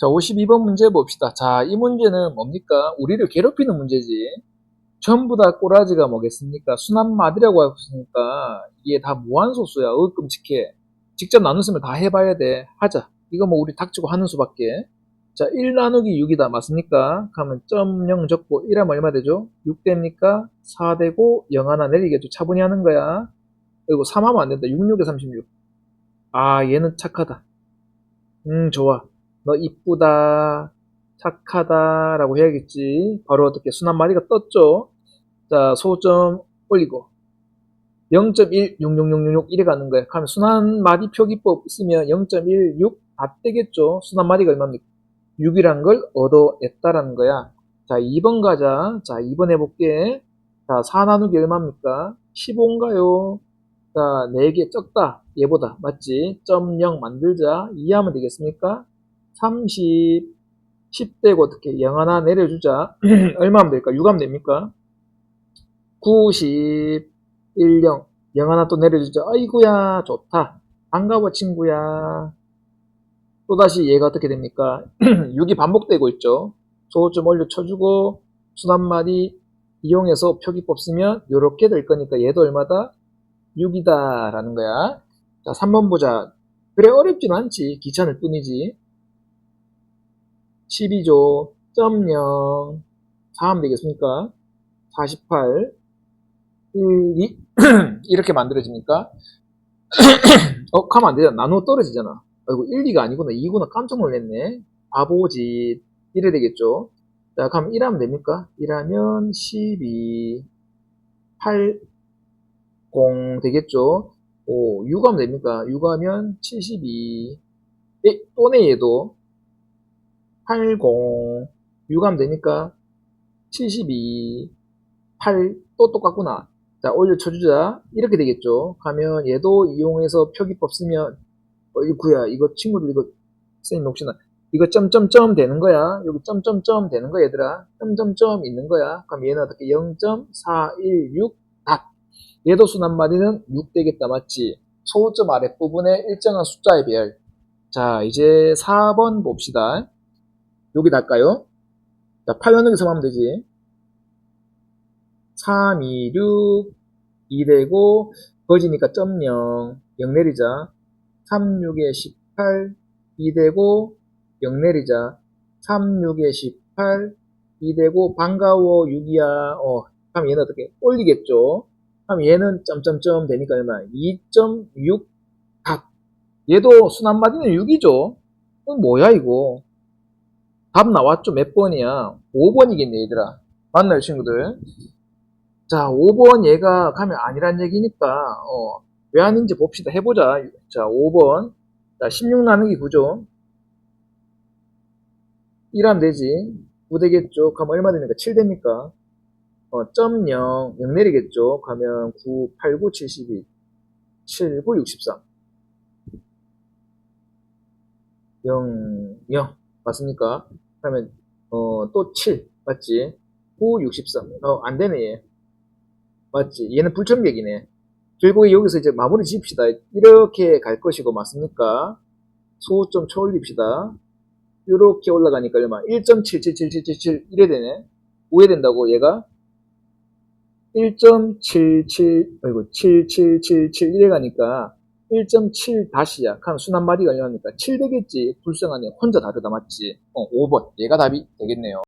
자, 52번 문제 봅시다. 자, 이 문제는 뭡니까? 우리를 괴롭히는 문제지. 전부 다 꼬라지가 뭐겠습니까? 순환마디라고 하고 있으니까 이게 다 무한소수야. 어, 끔찍해. 직접 나눴으면 다 해봐야 돼. 하자. 이거 뭐 우리 닥치고 하는 수밖에. 자, 1 나누기 6이다. 맞습니까? 그러면 점0 적고 1하면 얼마 되죠? 6 됩니까? 4 되고 0 하나 내리겠죠. 차분히 하는 거야. 그리고 3 하면 안 된다. 6, 6에 36. 아, 얘는 착하다. 음, 좋아. 너 이쁘다. 착하다 라고 해야겠지. 바로 어떻게 순한 마리가 떴죠. 자, 소점 올리고 0.16666 이래 가는 거야. 그러면 순한 마리 표기법 쓰면 0.16다 떼겠죠. 순한 마리가 얼마입니까? 6이란 걸 얻어냈다라는 거야. 자, 2번 가자. 자, 2번 해볼게. 자, 4 나누기 얼마입니까? 15인가요? 자, 4개 적다. 얘보다. 맞지? 점0 만들자. 2 하면 되겠습니까? 30, 10대고 어떻게 0 하나 내려주자. 얼마 하면 될까? 6 하면 됩니까? 90, 10, 0 하나 또 내려주자. 아이고야, 좋다. 반가워, 친구야. 또다시 얘가 어떻게 됩니까? 6이 반복되고 있죠. 소좀 올려 쳐주고, 순한마디 이용해서 표기법 쓰면 이렇게 될 거니까 얘도 얼마다? 6이다. 라는 거야. 자, 3번 보자. 그래, 어렵진 않지. 귀찮을 뿐이지. 12조, 점 0, 4 하면 되겠습니까? 48, 1, 2, 이렇게 만들어집니까? 어, 가면 안 되잖아. 나누어 떨어지잖아. 아이고, 1, 2가 아니구나. 2구나. 깜짝 놀랐네. 바보짓. 이래 되겠죠? 자, 그럼 1 하면 됩니까? 1 하면 12, 8, 0 되겠죠? 오, 6 하면 됩니까? 6 하면 72. 에, 또네, 얘도. 80, 6 하면 되니까 72, 8, 또 똑같구나. 자, 올려 쳐주자. 이렇게 되겠죠. 가면 얘도 이용해서 표기법 쓰면, 어이구야, 이거 친구들 이거, 선생님 혹시나, 이거 점점점 되는 거야. 여기 점점점 되는 거야, 얘들아. 점점점 있는 거야. 그럼 얘는 어떻게 0.416 닷. 얘도 순한 마디는 6 되겠다, 맞지? 소점 아랫부분에 일정한 숫자의 배열. 자, 이제 4번 봅시다. 여기 달까요? 자, 8 나누기 3 하면 되지. 3, 2, 6, 2 되고, 거지니까 점 0, 0 내리자. 3, 6에 18, 2 되고, 0 내리자. 3, 6에 18, 2 되고, 반가워, 6이야. 어, 그럼 얘는 어떻게? 올리겠죠? 그럼 얘는 점점점 되니까 얼마? 2.6 닷. 얘도 순한 마디는 6이죠? 어, 뭐야, 이거? 답 나왔죠? 몇 번이야? 5번이겠네, 얘들아. 맞나요, 친구들? 자, 5번 얘가 가면 아니란 얘기니까, 어, 왜 아닌지 봅시다. 해보자. 자, 5번. 자, 16 나누기 9죠. 1하면 되지. 9 되겠죠. 그럼 얼마 됩니까? 7 됩니까? 어, 점 0, 0 내리겠죠. 가면 9, 8, 9, 72. 7, 9, 63. 0, 0. 맞습니까? 그러면 어, 또 7. 맞지? 9, 63. 어, 안 되네, 얘. 맞지? 얘는 불청객이네. 결국에 여기서 이제 마무리 지읍시다. 이렇게 갈 것이고, 맞습니까? 소점 쳐 올립시다. 이렇게 올라가니까 얼마? 1.77777 이래 되네. 왜 된다고, 얘가? 1.77, 아이고, 7777 이래 가니까 1.7 다시야. 그럼 순한 마디가 얼마입니까? 7 되겠지. 불쌍하네. 혼자 다르다, 맞지? 어, 5번. 얘가 답이 되겠네요.